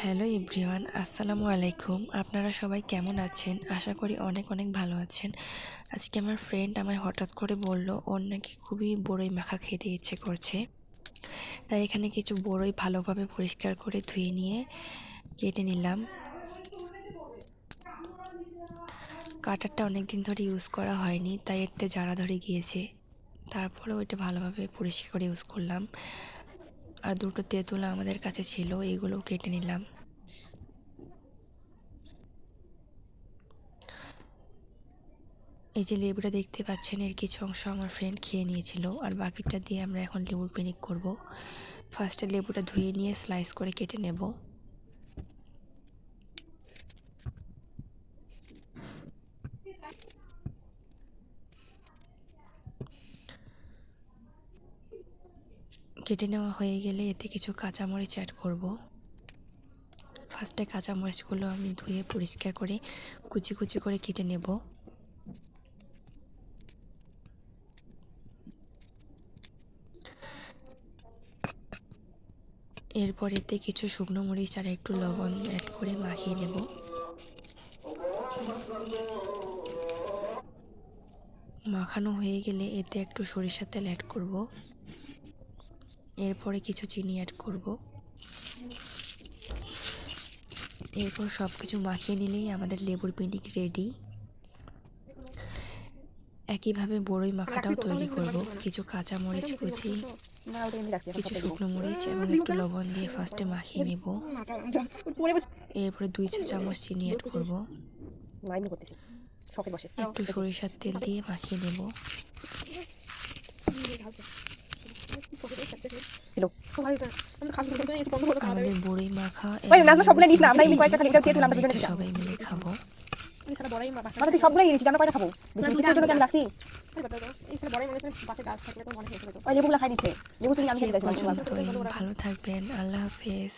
Hello everyone, আসসালামু আলাইকুম। আপনারা সবাই কেমন আছেন? আশা করি অনেক অনেক ভালো আছেন। আজকে আমার ফ্রেন্ড আমায় হঠাৎ করে বলল, ওর নাকি খুবই বড়ই মাখা খেতে ইচ্ছে করছে। তাই এখানে কিছু বড়ই ভালোভাবে পরিষ্কার করে ধুয়ে নিয়ে কেটে নিলাম। কাটারটা অনেক দিন ধরে ইউজ করা হয়নি, তাই এতে জারা ধরে গিয়েছে। তারপরে ওইটা ভালোভাবে পরিষ্কার করে ইউজ করলাম। আর দুটো তেঁতুলা আমাদের কাছে ছিল, এগুলোও কেটে নিলাম। এই যে লেবুটা দেখতে পাচ্ছেন, এর কিছু অংশ আমার ফ্রেন্ড খেয়ে নিয়েছিল, আর বাকিটা দিয়ে আমরা এখন লেবুর পিনিক করব। ফার্স্টে লেবুটা ধুয়ে নিয়ে স্লাইস করে কেটে নেব। কেটে নেওয়া হয়ে গেলে এতে কিছু কাঁচামরিচ অ্যাড করব। ফার্স্টে কাঁচামরিচগুলো আমি ধুয়ে পরিষ্কার করে কুচি কুচি করে কেটে নেব। এরপর এতে কিছু শুকনো মরিচ আর একটু লবণ অ্যাড করে মাখিয়ে নেব। মাখানো হয়ে গেলে এতে একটু সরিষার তেল অ্যাড করব। এরপরে কিছু চিনি অ্যাড করব এরপর সব কিছু মাখিয়ে নিলেই আমাদের লেবুর পিনিক রেডি একইভাবে বড়ই মাখাটাও তৈরি করব কিছু কাঁচা মরিচ কুচি কিছু শুকনো মরিচ এবং একটু লবণ দিয়ে ফার্স্টে মাখিয়ে নেব এরপরে দুই চা চামচ চিনি অ্যাড করব একটু সরিষার তেল দিয়ে মাখিয়ে নেব আমাদের বড়ি মাখা সবগুলো নিস না, আমরা এমনি কয়েকটা খালি খেয়ে সবাই মিলে খাব। মানে আমরা কয়টা খাব? বেশি বেশি করে রাখছি ভালো থাকবেন আল্লাহ হাফেজ।